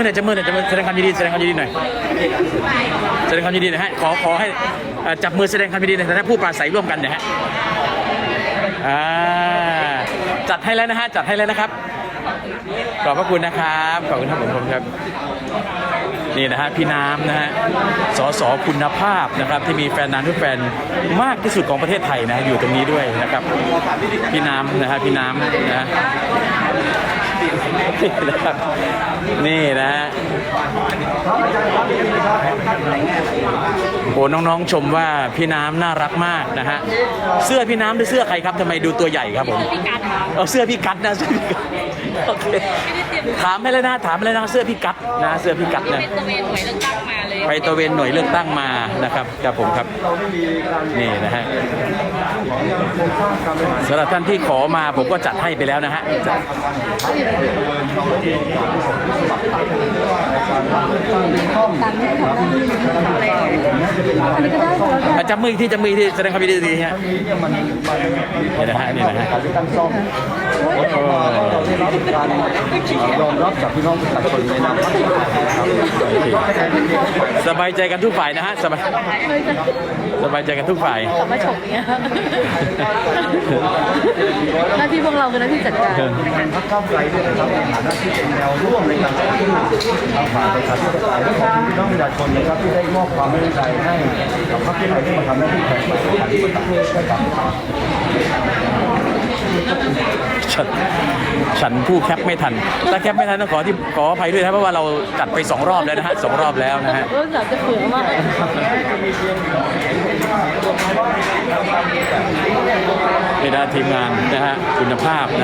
มือหน่ยจับมือหน่ยจับมือแสดงความยินดีแสดงความยินดีหน่อยแสดงความยินดีน่อยฮะขอขอให้จับมือแสดงความยินดีในฐานะผู้ปราศัยร่วมกันนะฮะจัดให้แล้วนะฮะจัดให้แล้วนะครับขอบพระคุณนะครับขอบคุณครับผมผมครับนี่นะฮะพี่น้ำนะฮะสสคุณภาพนะครับที่มีแฟนนานทุกแฟนมากที่สุดของประเทศไทยนะอยู่ตรงนี้ด้วยนะครับ พี่น้ำนะฮะพี่น้ำนะ นี่นะครับนี่นะฮะโอ้น้องๆชมว่าพี่น้ำน่ารักมากนะฮะเสื้อพี่น้ำหรือเสื้อใครครับทำไมดูตัวใหญ่ครับผมพี่กัดค่ะเอาเสื้อพี่กัดนะเสื้อพี่กัดโอเคถามให้เลยนะถามให้เลยนะเสื้อพี่กัดนะเสื้อพี่กัดนะเป็นตัวเองหน่วยเลือกตั้งมาเลย ไปตระเวนหน่วยเลือกตั้งมานะครับครับผมครับนี่นะฮะสำหรับท่านที่ขอมาผมก็จัดให้ไปแล้วนะฮะจับมืออีกที่จับมืออีกที่แสดงความยินดีฮะนี่นะฮะนี่นะฮะการเลือกตั้งซอมแล้วก็เราได้รับการยอมรับจากพี่น้องประชาชนในนามพรรคครับ สบายใจกันทุกฝ่ายนะฮะสบายสบายใจกันทุกฝ่ายเขามาฉกเนี้ยหน้าที่พวกเราคือหน้าที่จัดการพรรคก้าวไกลเนี่ยนะครับในฐานะที่เป็นแนวร่วมในการต่อสู้ทางฝ่ายประชาธิปไตยและขอบคุณพี่น้องประชาชนนะครับที่ได้มอบความไว้วางใจให้กับพรรคเพื่อไทยที่มาทำหน้าที่แทนประชาธิปไตยให้กับ ฉันฉันผู้แคปไม่ทัน ถ้าแคปไม่ทันต้องขอที่ขออภัยด้วยนะครับเพราะว่าเราจัดไปสองรอบแล้วนะฮะสองรอบแล้วนะฮะรู้สึกจะเขือมากในด้านทีมงานนะฮะคุณภาพนะ